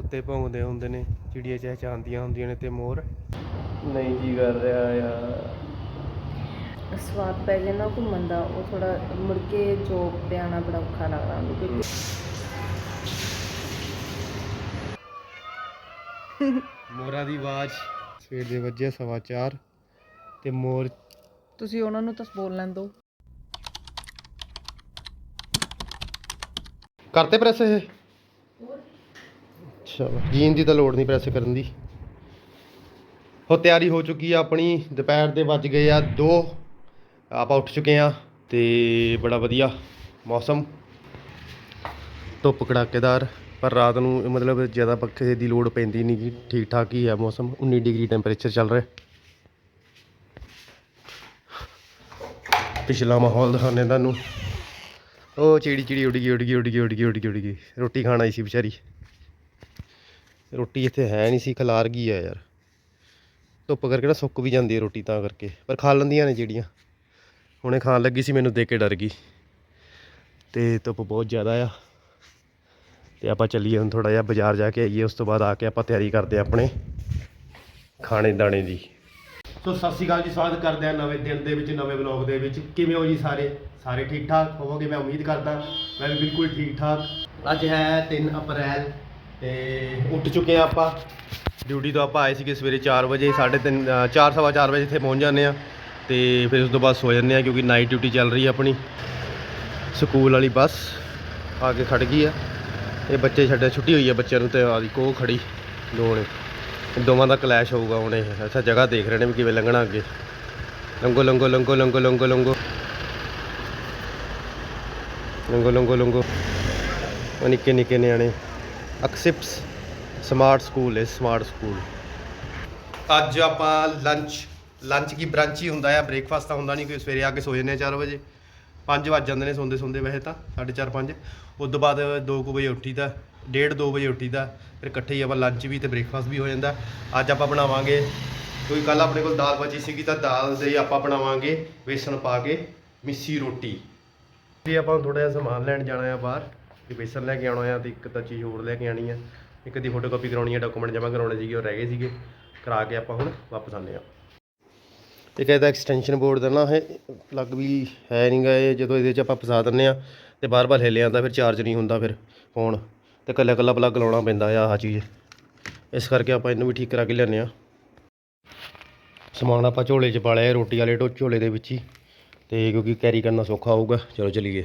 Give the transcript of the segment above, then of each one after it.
ਕੁੱਤੇ ਭੌਂਕਦੇ ਹੁੰਦੇ ਨੇ ਚਿੜੀਆਂ ਚਹਿਚਹਾਉਂਦੀਆਂ ਹੁੰਦੀਆਂ ਨੇ ਤੇ ਮੋਰ। ਨਹੀਂ ਜੀ ਕਰ ਰਿਹਾ ਯਾਰ। ਸਵਾਦ ਪੈ ਜੇ ਨਾ ਘੁੰਮਣ ਦਾ ਉਹ ਥੋੜਾ ਮੁੜ ਕੇ ਜੋਬ ਤੇ ਆਣਾ ਬੜਾ ਔਖਾ ਲੱਗਦਾ। ਉਹਨੂੰ ਕਿਉਂਕਿ ਮੋਰਾਂ ਦੀ ਆਵਾਜ਼ ਸਵੇਰ ਦੇ ਵੱਜੇ ਸਵਾ ਚਾਰ ਤੇ ਮੋਰ ਤੁਸੀਂ ਉਹਨਾਂ ਨੂੰ ਤਾਂ ਬੋਲ ਲੈਣ ਦਿਓ। ਕਰਤੇ ਪ੍ਰੈਸ ਇਹ? ਅੱਛਾ ਜੀਨ ਦੀ ਤਾਂ ਲੋੜ ਨਹੀਂ ਪ੍ਰੈਸ ਕਰਨ ਦੀ। ਹੋ ਤਿਆਰੀ ਹੋ ਚੁੱਕੀ ਆ ਆਪਣੀ। ਦੁਪਹਿਰ ਦੇ ਵੱਜ ਗਏ ਆ 2 ਆਪਾਂ ਉੱਠ ਚੁੱਕੇ ਆ ਤੇ ਬੜਾ ਵਧੀਆ ਮੌਸਮ। ਧੁੱਪ ਕੜਾਕੇਦਾਰ ਪਰ ਰਾਤ ਨੂੰ ਮਤਲਬ ਜ਼ਿਆਦਾ ਪੱਖੇ ਦੀ ਲੋੜ ਪੈਂਦੀ ਨਹੀਂ ਕਿ ਠੀਕ ਠਾਕ ਹੀ ਹੈ ਮੌਸਮ। 19 ਡਿਗਰੀ ਟੈਂਪਰੇਚਰ ਚੱਲ ਰਿਹਾ। ਪਿਛਲਾ ਮਾਹੌਲ ਦਿਖਾਉਂਦੇ ਤੁਹਾਨੂੰ। ਉਹ ਚਿੜੀ ਚਿੜੀ ਉੱਡ ਗਈ ਉੱਡ ਗਈ ਉੱਡ ਗਈ ਉੱਡ ਗਈ ਉੱਡ ਗਈ ਉੱਡ ਗਈ। ਰੋਟੀ ਖਾਣ ਆਈ ਸੀ ਵਿਚਾਰੀ। ਰੋਟੀ ਇੱਥੇ ਹੈ ਨਹੀਂ ਸੀ, ਖਲਾਰ ਗਈ ਆ ਯਾਰ। ਧੁੱਪ ਕਰਕੇ ਨਾ ਸੁੱਕ ਵੀ ਜਾਂਦੀ ਹੈ ਰੋਟੀ ਤਾਂ ਕਰਕੇ, ਪਰ ਖਾ ਲੈਂਦੀਆਂ ਨੇ ਜਿਹੜੀਆਂ। ਹੁਣੇ ਖਾਣ ਲੱਗੀ ਸੀ, ਮੈਨੂੰ ਦੇਖ ਕੇ ਡਰ ਗਈ। ਤੇ ਧੁੱਪ ਬਹੁਤ ਜ਼ਿਆਦਾ ਆ। ਤੇ ਆਪਾਂ ਚੱਲੀਏ ਹੁਣ ਥੋੜਾ ਜਿਹਾ ਬਾਜ਼ਾਰ ਜਾ ਕੇ ਆਈਏ, ਉਸ ਤੋਂ ਬਾਅਦ ਆ ਕੇ ਆਪਾਂ ਤਿਆਰੀ ਕਰਦੇ ਆ ਆਪਣੇ ਖਾਣੇ ਦਾਣੇ ਦੀ। ਸੋ ਸਤਿ ਸ਼੍ਰੀ ਅਕਾਲ ਜੀ, ਸਵਾਗਤ ਕਰਦੇ ਆ ਨਵੇਂ ਦਿਨ ਦੇ ਵਿੱਚ, ਨਵੇਂ ਵਲੌਗ ਦੇ ਵਿੱਚ। ਕਿਵੇਂ ਹੋ ਜੀ ਸਾਰੇ? ਸਾਰੇ ਠੀਕ ਠਾਕ ਹੋਵੋਗੇ? ਮੈਂ ਉਮੀਦ ਕਰਦਾ, ਮੈਂ ਵੀ ਬਿਲਕੁਲ ਠੀਕ ਠਾਕ ਅੱਜ ਹੈ 3 ਅਪ੍ਰੈਲ ਤੇ ਉੱਠ ਚੁੱਕੇ ਆ ਆਪਾਂ। ਡਿਊਟੀ ਤੋਂ ਆਪਾਂ ਆਏ ਸੀਗੇ ਸਵੇਰੇ 4 ਵਜੇ 3:30 4 ਸਵਾ 4 ਵਜੇ ਇੱਥੇ ਪਹੁੰਚ ਜਾਂਦੇ ਆ ਤੇ ਫਿਰ ਉਸ ਤੋਂ ਬਾਅਦ ਸੋ ਜਾਂਦੇ ਆ ਕਿਉਂਕਿ ਨਾਈਟ ਡਿਊਟੀ ਚੱਲ ਰਹੀ ਆ ਆਪਣੀ। ਸਕੂਲ ਵਾਲੀ ਬੱਸ ਆ ਕੇ ਖੜ ਗਈ ਆ। ਇਹ ਬੱਚੇ ਛੱਡਿਆ, ਛੁੱਟੀ ਹੋਈ ਆ ਬੱਚਿਆਂ ਨੂੰ ਤੇ ਆਦੀ ਕੋ ਖੜੀ ਦੋ ਨੇ ਦੋਵਾਂ ਦਾ ਕਲੈਸ਼ ਹੋਊਗਾ ਹੁਣ ਇਹ। ਅੱਛਾ, ਜਗ੍ਹਾ ਦੇਖ ਰਹੇ ਨੇ ਵੀ ਕਿਵੇਂ ਲੰਘਣਾ ਅੱਗੇ। ਲੰਗੋ ਲੰਗੋ ਲੰਗੋ ਲੰਗੋ ਲੰਗੋ ਲੰਗੋ ਲੰਗੋ ਲੰਗੋ ਲੰਗੋ ਨਿੱਕੇ ਨਿੱਕੇ ਨਿਆਣੇ। ਅਕਸਿਪਸ ਸਮਾਰਟ ਸਕੂਲ ਹੈ, ਸਮਾਰਟ ਸਕੂਲ। ਅੱਜ ਆਪਾਂ ਲੰਚ ਲੰਚ ਕੀ ਬ੍ਰੰਚ ਹੀ ਹੁੰਦਾ ਆ ਬ੍ਰੇਕਫਾਸਟ ਤਾਂ ਹੁੰਦਾ ਨਹੀਂ, ਕੋਈ ਸਵੇਰੇ ਆ ਕੇ ਸੋ ਜਾਂਦੇ ਆ 4 ਵਜੇ। 5 ਵੱਜ ਜਾਂਦੇ ਨੇ ਸੌਂਦੇ ਸੌਂਦੇ ਵੈਸੇ ਤਾਂ 4:30 5 ਉਸ ਤੋਂ ਬਾਅਦ 2 ਵਜੇ ਉੱਠੀ ਦਾ 1:30 2 ਵਜੇ ਉੱਠੀ ਦਾ ਫਿਰ ਇਕੱਠੇ ਹੀ ਆਪਾਂ ਲੰਚ ਵੀ ਤੇ ਬ੍ਰੇਕਫਾਸਟ ਵੀ ਹੋ ਜਾਂਦਾ। ਅੱਜ ਆਪਾਂ ਬਣਾਵਾਂਗੇ, ਕੋਈ ਕੱਲ ਆਪਣੇ ਕੋਲ ਦਾਲ ਬਚੀ ਸੀਗੀ ਤਾਂ ਦਾਲ ਦੇ ਆਪਾਂ ਬਣਾਵਾਂਗੇ, ਵੇਸਣ ਪਾ ਕੇ, ਮਿੱਸੀ ਰੋਟੀ। ਤੇ ਆਪਾਂ ਥੋੜਾ ਜਿਹਾ ਸਮਾਨ ਲੈਣ ਜਾਣਾ ਆ ਬਾਹਰ। ਤੇ ਬੇਸਨ ਲੈ ਕੇ ਆਉਣਾ ਆ ਤੇ ਇੱਕ ਤਾਂ ਚੀਜ਼ ਹੋਰ ਲੈ ਕੇ ਆਣੀ ਆ। ਇੱਕ ਦੀ ਫੋਟੋਕਾਪੀ ਕਰਾਉਣੀ ਆ ਡਾਕੂਮੈਂਟ ਜਮ੍ਹਾਂ ਕਰਾਉਣੇ ਸੀਗੇ, ਉਹ ਰਹਿ ਗਏ ਸੀਗੇ। ਕਰਾ ਕੇ ਆਪਾਂ ਹੁਣ ਵਾਪਸ ਆਨੇ ਆ ਤੇ ਕਹਿੰਦਾ ਐਕਸਟੈਂਸ਼ਨ ਬੋਰਡ ਦਾ ਨਾ ਇਹ ਪਲੱਗ ਵੀ ਹੈ ਨਹੀਂਗਾ ਇਹ, ਜਦੋਂ ਇਹਦੇ 'ਚ ਆਪਾਂ ਫਸਾ ਦਿੰਨੇ ਆ ਤੇ ਬਾਰ-ਬਾਰ ਹਿੱਲ ਜਾਂਦਾ, ਫਿਰ ਚਾਰਜ ਨਹੀਂ ਹੁੰਦਾ ਫਿਰ ਫੋਨ ਤੇ ਕੱਲਾ ਕੱਲਾ ਪਲੱਗ ਲਾਉਣਾ ਪੈਂਦਾ ਆ ਆਹ ਚੀਜ਼। ਇਸ ਕਰਕੇ ਆਪਾਂ ਇਹਨੂੰ ਵੀ ਠੀਕ ਕਰਾ ਕੇ ਲਿਆਉਂਦੇ ਆ ਸਮਾਨ ਆਪਾਂ ਝੋਲੇ 'ਚ ਪਾ ਲਿਆ, ਰੋਟੀ ਵਾਲੇ ਢੋ ਝੋਲੇ ਦੇ ਵਿੱਚ ਹੀ। ਤੇ ਕਿਉਂਕਿ ਕੈਰੀ ਕਰਨਾ ਸੌਖਾ ਹੋਊਗਾ। ਚਲੋ ਚਲੀਏ।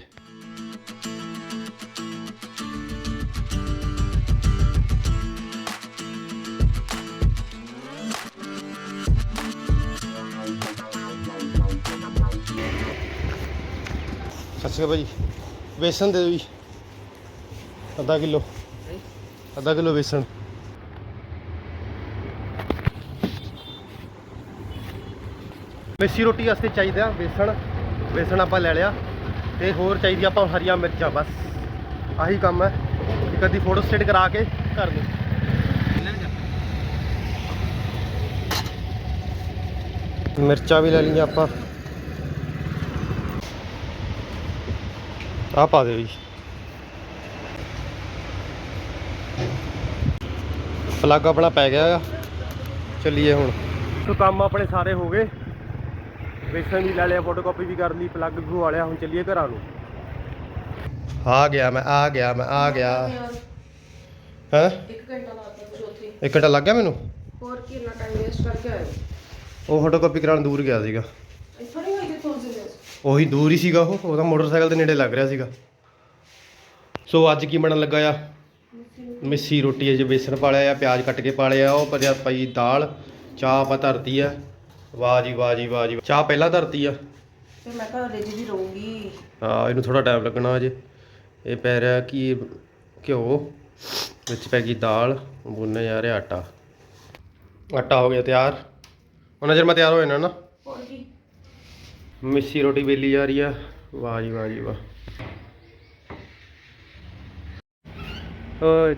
ਸਤਿ ਸ਼੍ਰੀ ਅਕਾਲ ਭਾਜੀ। ਵੇਸਣ ਦੇ ਦਿਓ ਜੀ। ਅੱਧਾ ਕਿਲੋ। ਅੱਧਾ ਕਿਲੋ ਵੇਸਣ ਮੇਸੀ ਰੋਟੀ ਵਾਸਤੇ ਚਾਹੀਦਾ ਵੇਸਣ ਵੇਸਣ ਆਪਾਂ ਲੈ ਲਿਆ। ਤੇ ਹੋਰ ਚਾਹੀਦੀ ਆਪਾਂ ਹਰੀਆਂ ਮਿਰਚਾਂ, ਬਸ। ਆਹੀ ਕੰਮ ਹੈ। ਇੱਕ ਅੱਧੀ ਫੋਟੋ ਸਟੇਟ ਕਰਾ ਕੇ ਕਰ ਦੋ। ਮਿਰਚਾਂ ਵੀ ਲੈ ਲਈਆਂ ਆਪਾਂ। ਆ ਪਾ ਦਿਓ ਜੀ ਪਲੱਗ ਆਪਣਾ ਪੈ ਗਿਆ। ਆ ਚੱਲੀਏ ਹੁਣ। ਸੋ ਕੰਮ ਆਪਣੇ ਸਾਰੇ ਹੋ ਗਏ। ਵੇਸਣ ਵੀ ਲੈ ਲਿਆ ਫੋਟੋਕਾਪੀ ਵੀ ਕਰ ਲਈ ਪਲੱਗ ਵੀ ਲਿਆ ਹੁਣ ਚੱਲੀਏ ਘਰਾਂ ਨੂੰ। ਆ ਗਿਆ ਮੈਂ ਆ ਗਿਆ ਮੈਂ ਆ ਗਿਆ। ਹੈ? ਇੱਕ ਘੰਟਾ ਲੱਗਦਾ ਤੁਸੀਂ ਉੱਥੇ। ਇੱਕ ਘੰਟਾ ਲੱਗ ਗਿਆ ਮੈਨੂੰ? ਹੋਰ ਕਿੰਨਾ ਟਾਈਮ ਵੇਸਟ ਕਰਕੇ ਆਏ ਉਹ ਫੋਟੋਕਾਪੀ ਕਰਾਉਣ ਦੂਰ ਗਿਆ ਸੀਗਾ ਇੱਥੋਂ ਨਹੀਂ ਹੋਈ ਕਿਥੋਂ ਸੀ ਉਹੀ ਦੂਰ ਹੀ ਸੀਗਾ ਉਹ ਉਹਦਾ ਮੋਟਰਸਾਈਕਲ ਦੇ ਨੇੜੇ ਲੱਗ ਰਿਹਾ ਸੀਗਾ। ਸੋ ਅੱਜ ਕੀ ਬਣਨ ਲੱਗਾ ਆ? ਮਿੱਸੀ ਰੋਟੀ ਹੈ ਜੇ ਬੇਸਣ ਪਾ ਲਿਆ ਆ ਪਿਆਜ਼ ਕੱਟ ਕੇ ਪਾ ਲਿਆ ਉਹ ਪਰਿਆ ਪਈ ਦਾਲ ਚਾਹ ਆਪਾਂ ਧਰਤੀ ਆ। ਵਾਹ ਜੀ ਵਾਹ ਜੀ ਵਾਹ ਜੀ ਚਾਹ ਪਹਿਲਾਂ ਧਰਤੀ ਆ? ਤੇ ਮੈਂ ਕਿਹਾ ਰਿਜ ਵੀ ਰਹੂਗੀ ਹਾਂ ਇਹਨੂੰ ਥੋੜਾ ਟਾਈਮ ਲੱਗਣਾ ਅਜੇ ਇਹ ਪੈ ਰਿਹਾ ਕਿ ਘਿਓ ਵਿੱਚ ਪੈ ਗਈ ਦਾਲ ਬੁੰਨੇ ਜਾ ਰਿਹਾ ਆਟਾ। ਆਟਾ ਹੋ ਗਿਆ ਤਿਆਰ। ਉਹਨਾਂ ਚਿਰ ਮੈਂ ਤਿਆਰ ਹੋ ਜਾਣਾ ਨਾ। ਹੋਰ ਕੀ? ਮਿੱਸੀ ਰੋਟੀ ਵੇਲੀ ਜਾ ਰਹੀ ਆ। ਵਾਹ ਜੀ ਵਾਹ ਜੀ ਵਾਹ। ਓਏ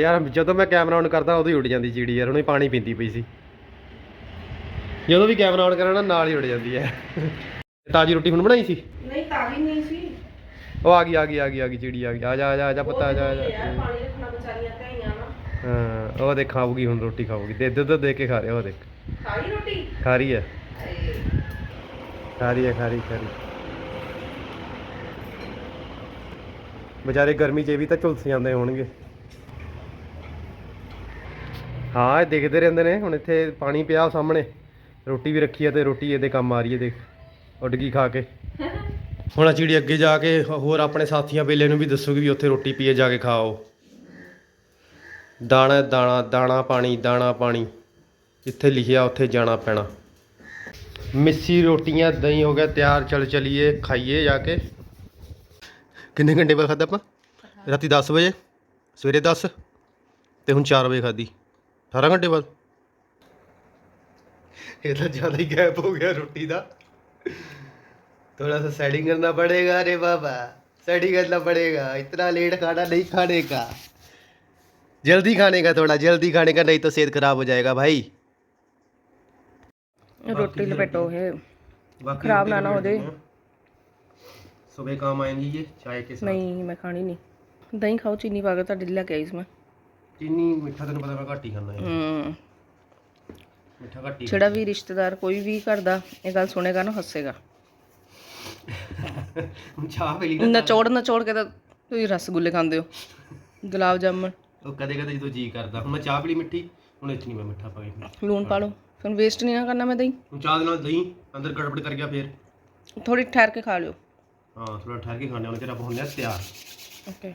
ਯਾਰ ਜਦੋਂ ਮੈਂ ਕੈਮਰਾ ਔਨ ਕਰਦਾ ਉਦੋਂ ਹੀ ਉੱਡ ਜਾਂਦੀ ਚਿੜੀ ਯਾਰ ਉਹਨੇ ਪਾਣੀ ਪੀਂਦੀ ਪਈ ਸੀ। ਜਦੋਂ ਵੀ ਕੈਮਰਾ ਔਨ ਕਰਾਂ ਨਾ ਨਾਲ ਹੀ ਉੱਡ ਜਾਂਦੀ ਹੈ ਤਾਜੀ ਰੋਟੀ ਹੁਣ ਬਣਾਈ ਸੀ? ਨਹੀਂ ਤਾਜ਼ੀ ਨਹੀਂ ਸੀ। ਉਹ ਆ ਗਈ ਆ ਗਈ ਆ ਗਈ ਆ ਗਈ ਚਿੜੀ ਆ ਗਈ। ਆ ਜਾ ਆ ਜਾ ਆ ਜਾ ਪਤਾ ਆ ਜਾ ਆ ਜਾ। ਯਾਰ ਪਾਣੀ ਰੱਖਣਾ ਵਿਚਾਰੀਆਂ ਧਈਆਂ ਨਾ ਹਾਂ ਉਹ ਦੇਖ ਖਾਊਗੀ ਹੁਣ ਰੋਟੀ ਖਾਊਗੀ। ਦੇ ਦੁੱਧ ਦੇ ਕੇ ਖਾ ਰਿਹਾ ਉਹ ਦੇਖ। ਖਾਈ ਰੋਟੀ? ਖਾ ਰਹੀ ਹੈ ਖਾ ਹੈ ਖਾ ਰਹੀ ਵਿਚਾਰੇ ਗਰਮੀ 'ਚ ਵੀ ਤਾਂ ਝੁਲਸ ਜਾਂਦੇ ਹੋਣਗੇ। ਹਾਂ, ਇਹ ਦੇਖਦੇ ਰਹਿੰਦੇ ਨੇ, ਹੁਣ ਇੱਥੇ ਪਾਣੀ ਪਿਆ ਸਾਹਮਣੇ। ਰੋਟੀ ਵੀ ਰੱਖੀ ਹੈ ਤੇ ਰੋਟੀ ਇਹਦੇ ਕੰਮ ਆ ਰਹੀ ਹੈ, ਦੇਖ। ਉੱਡ ਗਈ ਖਾ ਕੇ। ਹੁਣ ਆ ਚਿੜੀ ਅੱਗੇ ਜਾ ਕੇ ਹੋਰ ਆਪਣੇ ਸਾਥੀਆਂ ਬੇਲੇ ਨੂੰ ਵੀ ਦੱਸੂਗੀ ਵੀ ਉੱਥੇ ਰੋਟੀ ਪੀਏ, ਜਾ ਕੇ ਖਾਓ। ਦਾਣਾ ਦਾਣਾ ਦਾਣਾ ਪਾਣੀ ਦਾਣਾ ਪਾਣੀ। ਜਿੱਥੇ ਲਿਖਿਆ ਉੱਥੇ ਜਾਣਾ ਪੈਣਾ। ਮਿੱਸੀ ਰੋਟੀਆਂ ਦਹੀਂ ਹੋ ਗਿਆ ਤਿਆਰ ਚਲ ਚਲੀਏ ਖਾਈਏ ਜਾ ਕੇ ਕਿੰਨੇ ਘੰਟੇ ਬਾਅਦ ਖਾਧਾ ਆਪਾਂ ਰਾਤੀ 10 ਵਜੇ ਸਵੇਰੇ 10 ਤੇ ਹੁਣ 4 ਵਜੇ ਖਾਧੀ 18 ਘੰਟੇ ਬਾਅਦ ਇਹ ਤਾਂ ਜ਼ਿਆਦਾ ਹੀ ਗੈਪ ਹੋ ਗਿਆ ਰੋਟੀ ਦਾ थोड़ा सा सेटिंग करना पड़ेगा अरे बाबा सेटिंग करना पड़ेगा इतना लेट खाना नहीं खाने का जल्दी खाने का थोड़ा जल्दी खाने का नहीं तो सेहत खराब हो जाएगा भाई ਰੋਟੀ ਲਪੇਟੋ ਇਹ खराब ना ना हो जाए। सुबह काम आएंगी ये चाय के साथ ਨਹੀਂ ਮੈਂ ਖਾਣੀ ਨਹੀਂ ਦਹੀਂ ਖਾਓ ਚੀਨੀ ਪਾ ਕੇ ਤੁਹਾਡੇ ਲਈ ਲੈ ਕੇ ਆਈ ਸੀ ਮੈਂ चीनी मिठा तेन पता मैं घट ही खाना है ਹੂੰ मिठा घट ही ਜਿਹੜਾ ਵੀ ਰਿਸ਼ਤੇਦਾਰ ਕੋਈ ਵੀ ਘਰ ਦਾ ਇਹ ਗੱਲ ਸੁਣੇਗਾ ਨਾ ਹੱਸੇਗਾ ਚਾਹ ਪੀ ਲਈ ਨਚੋੜ ਨਚੋੜ ਕੇ ਤਾਂ ਤੁਸੀਂ ਰਸਗੁੱਲੇ ਖਾਂਦੇ ਹੋ ਗੁਲਾਬ ਜਾਮਨ ਉਹ ਕਦੇ ਕਦੇ ਜਦੋਂ ਜੀ ਕਰਦਾ ਹੁਣ ਮੈਂ ਚਾਹ ਪੀ ਲਈ ਮਿੱਠੀ ਹੁਣ ਇਹ 'ਚ ਨਹੀਂ ਮੈਂ ਮਿੱਠਾ ਪਾ ਕੇ ਪੀਣਾ। ਲੂਣ ਪਾ ਲਓ ਫਿਰ ਵੇਸਟ ਨਹੀਂ ਨਾ ਕਰਨਾ ਮੈਂ ਦਹੀਂ। ਹੁਣ ਚਾਹ ਦੇ ਨਾਲ ਦਹੀਂ ਅੰਦਰ ਗੜਬੜ ਕਰ ਗਿਆ ਫੇਰ। ਥੋੜੀ ਠਹਿਰ ਕੇ ਖਾ ਲਿਓ। ਹਾਂ ਥੋੜਾ ਠਹਿਰ ਕੇ ਖਾਣੇ ਚਿਰ ਆਪਾਂ ਹੁੰਦੇ ਆ ਤਿਆਰ। ਓਕੇ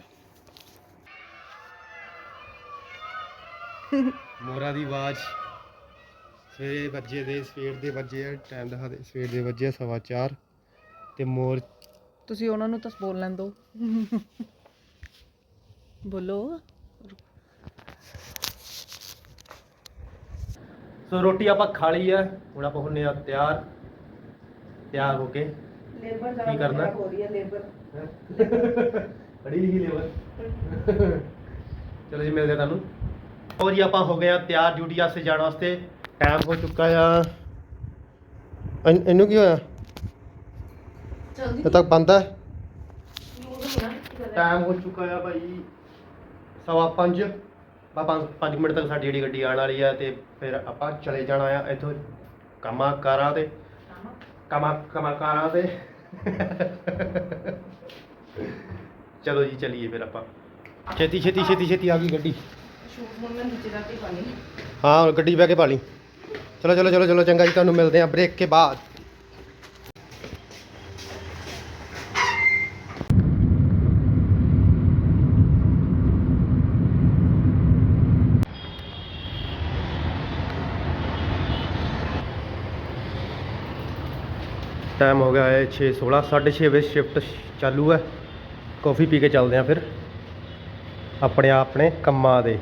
ਮੋਰਾ ਦੀ ਆਵਾਜ਼ ਸਵੇਰੇ ਵੱਜੇ ਦੇ ਸਵੇਰ ਦੇ ਵੱਜੇ ਆ ਟਾਈਮ ਦਿਖਾ ਦੇ ਸਵੇਰ ਦੇ ਵੱਜੇ ਆ ਸਵਾ ਚਾਰ ਤੇ ਮੋਰ ਤੁਸੀਂ ਉਹਨਾਂ ਨੂੰ ਤਾਂ ਬੋਲ ਲੈਣ ਦਿਓ। ਬੋਲੋ। ਸੋ ਰੋਟੀ ਆਪਾਂ ਖਾ ਲਈ ਆ ਹੁਣ ਆਪਾਂ ਹੁੰਨੇ ਆ ਤਿਆਰ ਤਿਆਰ ਹੋ ਕੇ। ਲੇਬਰ ਕੀ ਕਰਨਾ? ਹੋ ਰਹੀ ਹੈ ਲੇਬਰ। ਪੜੀ ਲਿਖੀ ਲੇਵਲ ਚਲੋ ਜੀ ਮਿਲਦੇ ਆ ਤੁਹਾਨੂੰ। ਹੋਰ ਜੀ ਆਪਾਂ ਹੋ ਗਏ ਆ ਤਿਆਰ ਡਿਊਟੀ ਵਾਸਤੇ ਜਾਣ ਵਾਸਤੇ। ਟਾਈਮ ਹੋ ਚੁੱਕਾ ਆ। ਇਹਨ- ਇਹਨੂੰ ਕੀ ਹੋਇਆ? ਇਹ ਤੱਕ ਬੰਦ ਹੈ ਟਾਈਮ ਹੋ ਚੁੱਕਾ ਆ ਭਾਈ ਸਵਾ ਪੰਜ। ਬਾ ਪੰਜ ਮਿੰਟ ਤੱਕ ਸਾਡੀ ਜਿਹੜੀ ਗੱਡੀ ਆਉਣ ਵਾਲੀ ਆ ਤੇ ਫਿਰ ਆਪਾਂ ਚਲੇ ਜਾਣਾ ਆ ਇੱਥੋਂ ਕੰਮਾਂ ਕਾਰਾਂ ਤੇ। ਕੰਮਾਂ ਕੰਮਾਂ ਕਾਰਾਂ ਤੇ। ਚਲੋ ਜੀ, ਚਲੀਏ ਫਿਰ ਆਪਾਂ। ਛੇਤੀ ਛੇਤੀ ਛੇਤੀ ਛੇਤੀ ਆ ਗਈ ਗੱਡੀ। ਹਾਂ ਗੱਡੀ ਬਹਿ ਕੇ ਪਾ ਲਈ। ਚਲੋ ਚਲੋ ਚਲੋ ਚਲੋ, ਚੰਗਾ ਜੀ, ਤੁਹਾਨੂੰ ਮਿਲਦੇ ਆ ਬ੍ਰੇਕ ਕੇ ਬਾਅਦ। ਹੋ ਗਿਆ ਹੈ 6:16 6:30 ਵਜੇ ਸ਼ਿਫਟ ਚਾਲੂ ਹੈ। ਕਾਫੀ ਪੀ ਕੇ ਚੱਲਦੇ ਆ ਫਿਰ। ਆਪਣੇ ਆਪਣੇ ਕੰਮਾਂ ਦੇ।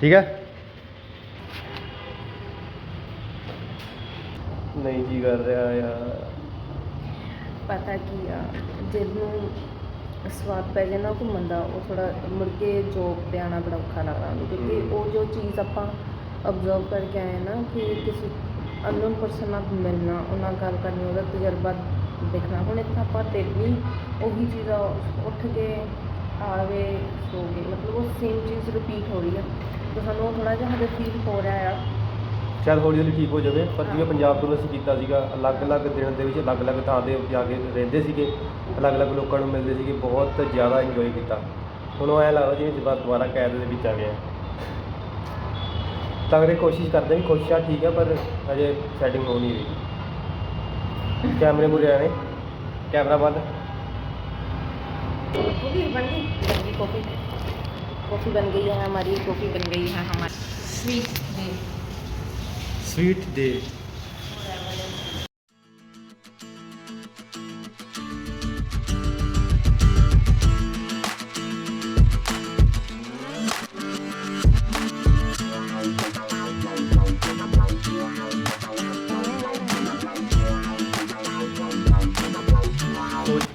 ਠੀਕ ਹੈ? ਨਹੀਂ ਜੀ ਕਰ ਰਿਹਾ ਯਾਰ। ਪਤਾ ਕੀ ਆ ਜਿਹਨੂੰ ਸਵਾਦ ਪੈ ਨਾ ਘੁੰਮਣ ਦਾ ਉਹ ਥੋੜਾ ਮੁੜ ਕੇ ਜੋਬ ਤੇ ਆਉਣਾ ਬੜਾ ਔਖਾ ਲੱਗਦਾ। ਕਿਉਂਕਿ। ਉਹ ਜੋ ਚੀਜ਼ ਆਪਾਂ ਅਬਜ਼ਰਵ ਕਰਕੇ ਆਏ ਨਾ ਕਿ ਕਿਸੇ ਅਨਨੋਨ ਪਰਸਨ ਨਾਲ ਮਿਲਣਾ ਉਹਨਾਂ ਨਾਲ ਗੱਲ ਕਰਨੀ ਉਹਦਾ ਤਜਰਬਾ ਦੇਖਣਾ। ਹੁਣ ਇੱਥੇ ਆਪਾਂ ਡੇਲੀ ਉਹੀ ਚੀਜ਼ ਉੱਠ ਕੇ ਆਵੇ ਸੋ ਗਏ। ਮਤਲਬ ਉਹ ਸੇਮ ਚੀਜ਼ ਰਿਪੀਟ ਹੋ ਰਹੀ ਆ। ਤਾਂ ਸਾਨੂੰ ਉਹ ਥੋੜਾ ਜਿਹਾ ਹਜੇ ਫੀਲ ਹੋ ਰਿਹਾ ਆ। ਸ਼ਾਇਦ ਹੌਲੀ ਹੌਲੀ ਠੀਕ ਹੋ ਜਾਵੇ ਪਰ ਜਿਵੇਂ ਪੰਜਾਬ ਤੋਂ ਅਸੀਂ ਕੀਤਾ ਸੀਗਾ ਅਲੱਗ-ਅਲੱਗ ਦਿਨ ਦੇ ਵਿੱਚ ਅਲੱਗ-ਅਲੱਗ ਥਾਂ ਤੇ ਜਾ ਕੇ ਰਹਿੰਦੇ ਸੀਗੇ ਅਲੱਗ-ਅਲੱਗ ਲੋਕਾਂ ਨੂੰ ਮਿਲਦੇ ਸੀਗੇ ਬਹੁਤ ਜ਼ਿਆਦਾ ਇੰਜੋਏ ਕੀਤਾ। ਹੁਣ ਉਹ ਐਂ ਲੱਗਦਾ ਜਿਵੇਂ ਦੁਬਾਰਾ ਕੈਦ ਦੇ ਵਿੱਚ ਆ ਗਏ ਹਾਂ। तगड़े कोशिश करते हैं कोशिश ठीक है पर अजय सैटिंग हो नहीं रही कैमरे बुरे आने कैमरा बंद कॉफ़ी बन गई है हमारी कॉफ़ी बन गई है हमारी स्वीट डे स्वीट डे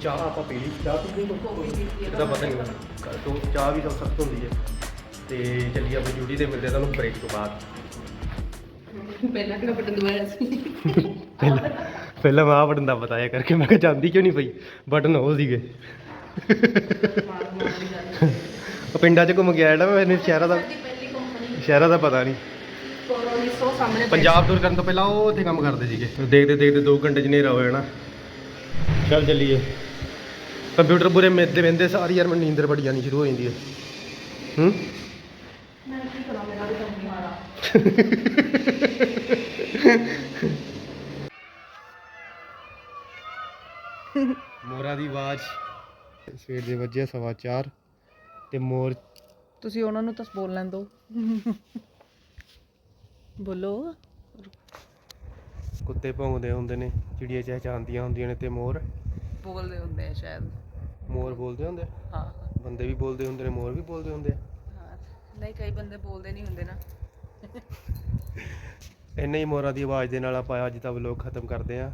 ਚਾਹ ਆਪਾਂ ਪੀ ਲਈ ਚਾਹ ਪੀ ਲਈ ਕੌਫੀ ਪੀਤੀ ਹੈ, ਇਹਦਾ ਪਤਾ ਨਹੀਂ ਹੁੰਦਾ। ਤੋਂ ਚਾਹ ਵੀ ਸਭ ਸਖਤ ਹੁੰਦੀ ਹੈ। ਤੇ ਚੱਲੀਏ ਆਪਣੀ ਡਿਊਟੀ ਤੇ ਮਿਲਦੇ ਤੁਹਾਨੂੰ ਬ੍ਰੇਕ ਤੋਂ ਬਾਅਦ। ਪਹਿਲਾਂ ਕਿਹੜਾ ਬਟਨ ਦਬਾਇਆ ਸੀ? ਪਹਿਲਾਂ ਪਹਿਲਾਂ ਮੈਂ ਆਹ ਬਟਨ ਦਾ ਬਤਾਇਆ ਕਰਕੇ ਮੈਂ ਕਿਹਾ ਕਿਉਂ ਨਹੀਂ ਪਈ? ਬਟਨ ਉਹ ਸੀਗੇ। ਉਹ ਪਿੰਡਾਂ 'ਚ ਘੁੰਮ ਕੇ ਆਇਆ ਜਿਹੜਾ ਮੈਨੂੰ ਸ਼ਹਿਰਾਂ ਦਾ ਸਾਡੀ ਸ਼ਹਿਰਾਂ ਦਾ ਪਤਾ ਨਹੀਂ। ਪੰਜਾਬ ਟੂਰ ਕਰਨ ਤੋਂ ਪਹਿਲਾਂ ਉਹ ਉੱਥੇ ਕੰਮ ਕਰਦੇ ਸੀਗੇ। ਦੇਖਦੇ ਦੇਖਦੇ 2 ਘੰਟੇ 'ਚ ਹਨੇਰਾ ਹੋ ਜਾਣਾ। ਚੱਲ ਚੱਲੀਏ। ਕੰਪਿਊਟਰ ਪੂਰੇ ਮਿੱਦੇ ਵੰਦੇ ਸਾਰੀ ਯਾਰ ਮੈਨੂੰ ਨੀਂਦਰ ਬੜੀ ਆਣੀ ਸ਼ੁਰੂ ਹੋ ਜਾਂਦੀ ਹੈ। ਹੂੰ? ਮੈਂ ਕੀ ਕਰਾਂ ਮੇਰਾ ਵੀ ਕੰਮ ਮਾਰਾ ਮੋਰਾ ਦੀ ਆਵਾਜ਼। ਸਵੇਰ ਦੇ ਵਜੇ ਸਵਾ ਚਾਰ ਤੇ ਮੋਰ ਤੁਸੀਂ ਉਹਨਾਂ ਨੂੰ ਤਾਂ ਬੋਲ ਲੈਣ ਦਿਓ। ਬੋਲੋ। ਕੁੱਤੇ ਭੌਂਕਦੇ ਹੁੰਦੇ ਨੇ ਚਿੜੀਆਂ ਚਹਿਚਹਾਉਂਦੀਆਂ ਹੁੰਦੀਆਂ ਨੇ ਤੇ ਮੋਰ ਬੋਲਦੇ ਹੁੰਦੇ ਆ ਸ਼ਾਇਦ। ਮੋਰ ਬੋਲਦੇ ਹੁੰਦੇ? ਆ। ਹਾਂ। ਬੰਦੇ ਵੀ ਬੋਲਦੇ ਹੁੰਦੇ ਨੇ ਮੋਰ ਵੀ ਬੋਲਦੇ ਹੁੰਦੇ ਆ। ਹਾਂ ਨਹੀਂ ਕਈ ਬੰਦੇ ਬੋਲਦੇ ਨਹੀਂ ਹੁੰਦੇ ਨਾ। ਇੰਨੇ ਹੀ ਮੋਰਾਂ ਦੀ ਆਵਾਜ਼ ਦੇ ਨਾਲ ਆਪਾਂ ਅੱਜ ਦਾ ਵਲੋਗ ਖਤਮ ਕਰਦੇ ਹਾਂ।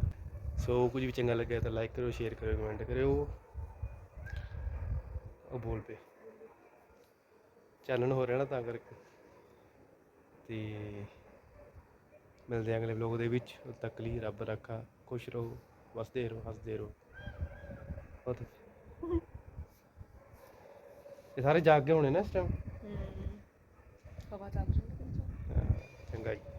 ਸੋ ਕੁਝ ਵੀ ਚੰਗਾ ਲੱਗਿਆ ਤਾਂ ਲਾਈਕ ਕਰਿਓ ਸ਼ੇਅਰ ਕਰਿਓ ਕਮੈਂਟ ਕਰਿਓ। ਉਹ ਬੋਲ ਪਏ। ਚਾਨਣ ਹੋ ਰਿਹਾ ਨਾ ਤਾਂ ਕਰਕੇ। ਤੇ ਮਿਲਦੇ ਹਾਂ ਅਗਲੇ ਵਲੋਗ ਦੇ ਵਿੱਚ। ਉਦ ਤੱਕ ਲਈ ਰੱਬ ਰੱਖਾ ਖੁਸ਼ ਰਹੋ ਵਸਦੇ ਰਹੋ ਹੱਸਦੇ ਰਹੋ। ਬਹੁਤ ਇਹ ਸਾਰੇ ਜਾਗ ਗਏ ਹੋਣੇ ਨਾ ਇਸ ਟਾਈਮ ਹਵਾ ਚੱਲ ਰਹੀ ਹੈ ਚੰਗਾ ਜੀ।